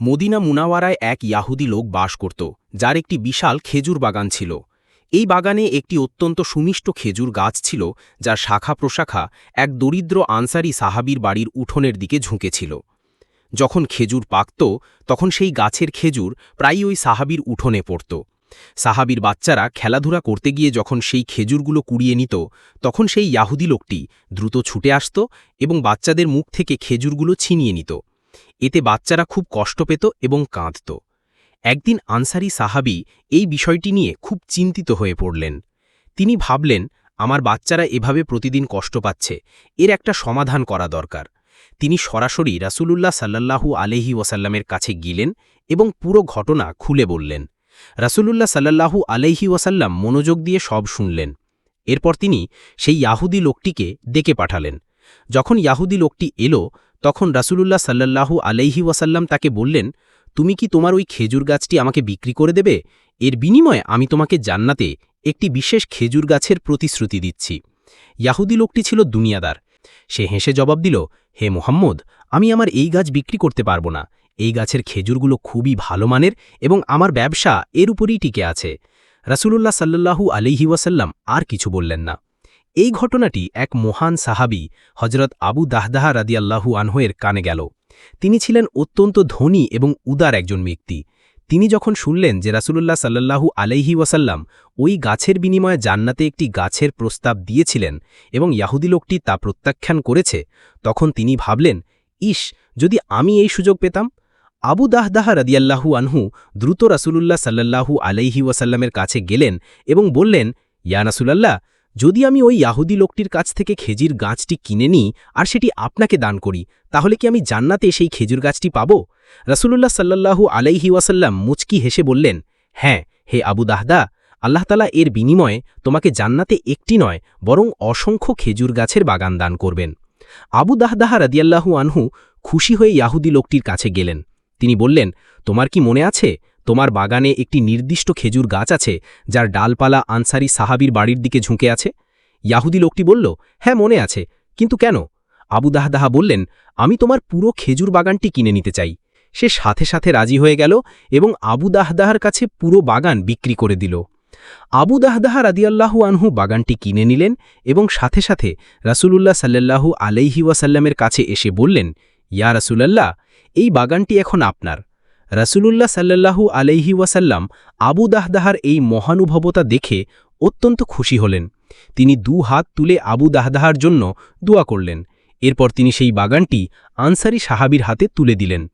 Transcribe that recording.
Medina মুনাওয়ারায় এক ইয়াহুদি লোক বাস করত, যার একটি বিশাল খেজুর বাগান ছিল। এই বাগানে একটি অত্যন্ত সুমিষ্ট খেজুর গাছ ছিল, যার শাখা প্রশাখা এক দরিদ্র আনসারি সাহাবির বাড়ির উঠোনের দিকে ঝুঁকেছিল। যখন খেজুর পাকত, তখন সেই গাছের খেজুর প্রায়ই ওই সাহাবির উঠোনে পড়ত। সাহাবির বাচ্চারা খেলাধুলা করতে গিয়ে যখন সেই খেজুরগুলো কুড়িয়ে নিত, তখন সেই ইয়াহুদি লোকটি দ্রুত ছুটে আসত এবং বাচ্চাদের মুখ থেকে খেজুরগুলো ছিনিয়ে নিত। এতে বাচ্চারা খুব কষ্ট পেত এবং কাঁদত। একদিন আনসারি সাহাবি এই বিষয়টি নিয়ে খুব চিন্তিত হয়ে পড়লেন। তিনি ভাবলেন, আমার বাচ্চারা এভাবে প্রতিদিন কষ্ট পাচ্ছে, এর একটা সমাধান করা দরকার। তিনি সরাসরি রাসূলুল্লাহ সাল্লাল্লাহু আলহি ওয়াসাল্লামের কাছে গিলেন এবং পুরো ঘটনা খুলে বললেন। রাসূলুল্লাহ সাল্লাল্লাহু আলহি ওয়াসাল্লাম মনোযোগ দিয়ে সব শুনলেন। এরপর তিনি সেই ইয়াহুদি লোকটিকে ডেকে পাঠালেন। যখন ইয়াহুদি লোকটি এলো তখন রাসূলুল্লাহ সাল্লাল্লাহু আলাইহি ওয়াসাল্লাম তাকে বললেন, তুমি কি তোমার ওই খেজুর গাছটি আমাকে বিক্রি করে দেবে? এর বিনিময়ে আমি তোমাকে জান্নাতে একটি বিশেষ খেজুর গাছের প্রতিশ্রুতি দিচ্ছি। ইয়াহুদি লোকটি ছিল দুনিয়াদার। সে হেসে জবাব দিল, হে মোহাম্মদ, আমি আমার এই গাছ বিক্রি করতে পারব না। এই গাছের খেজুরগুলো খুবই ভালো মানের এবং আমার ব্যবসা এর উপরই টিকে আছে। রাসূলুল্লাহ সাল্লাল্লাহু আলিহি ওয়াসাল্লাম আর কিছু বললেন না। এই ঘটনাটি এক মহান সাহাবি হজরত আবু দাহদাহা রাদিয়াল্লাহু আনহয়ের কানে গেল। তিনি ছিলেন অত্যন্ত ধনী এবং উদার একজন ব্যক্তি। তিনি যখন শুনলেন যে রাসূলুল্লাহ সাল্লাল্লাহু আলাইহি ওয়াসাল্লাম ওই গাছের বিনিময়ে জান্নাতে একটি গাছের প্রস্তাব দিয়েছিলেন এবং ইয়াহুদি লোকটি তা প্রত্যাখ্যান করেছে, তখন তিনি ভাবলেন ইস যদি আমি এই সুযোগ পেতাম? আবু দাহদাহা রাদিয়াল্লাহু আনহু দ্রুত রাসূলুল্লাহ সাল্লাল্লাহু আলাইহি ওয়াসাল্লামের কাছে গেলেন এবং বললেন, ইয়া রাসূলাল্লাহ যদি আমি ওই ইয়াহুদি লোকটির কাছ থেকে খেজির গাছটি কিনে নিই আর সেটি আপনাকে দান করি, তাহলে কি আমি জান্নাতে সেই খেজুর গাছটি পাব? রাসূলুল্লাহ সাল্লাল্লাহু আলাইহি ওয়াসাল্লাম মুচকি হেসে বললেন হ্যাঁ হে আবু দাহদা, আল্লাহ তালা এর বিনিময়ে তোমাকে জান্নাতে একটি নয়, বরং অসংখ্য খেজুর গাছের বাগান দান করবেন। আবু দাহদাহা রাদিয়াল্লাহু আনহু খুশি হয়ে ইয়াহুদি লোকটির কাছে গেলেন। তিনি বললেন, তোমার কি মনে আছে? তোমার বাগানে একটি নির্দিষ্ট খেজুর গাছ আছে, যার ডালপালা আনসারি সাহাবির বাড়ির দিকে ঝুঁকে আছে? ইয়াহুদি লোকটি বলল হ্যাঁ মনে আছে। কিন্তু কেন? আবু দাহদাহা বললেন, আমি তোমার পুরো খেজুর বাগানটি কিনে নিতে চাই। সে সাথে সাথে রাজি হয়ে গেল এবং আবু দাহদাহার কাছে পুরো বাগান বিক্রি করে দিল। আবু দাহদাহা রাদিয়াল্লাহু আনহু বাগানটি কিনে নিলেন এবং সাথে সাথে রাসূলুল্লাহ সাল্লাল্লাহু আলাইহি ওয়াসাল্লামের কাছে এসে বললেন, ইয়া রাসূলাল্লাহ, এই বাগানটি এখন আপনার। রাসূলুল্লাহ সাল্লাল্লাহু আলাইহি ওয়াসাল্লাম আবু দাহদাহার এই মহানুভবতা দেখে অত্যন্ত খুশি হলেন। তিনি দু হাত তুলে আবু দাহদাহার জন্য দোয়া করলেন। এরপর তিনি সেই বাগানটি আনসারি সাহাবির হাতে তুলে দিলেন।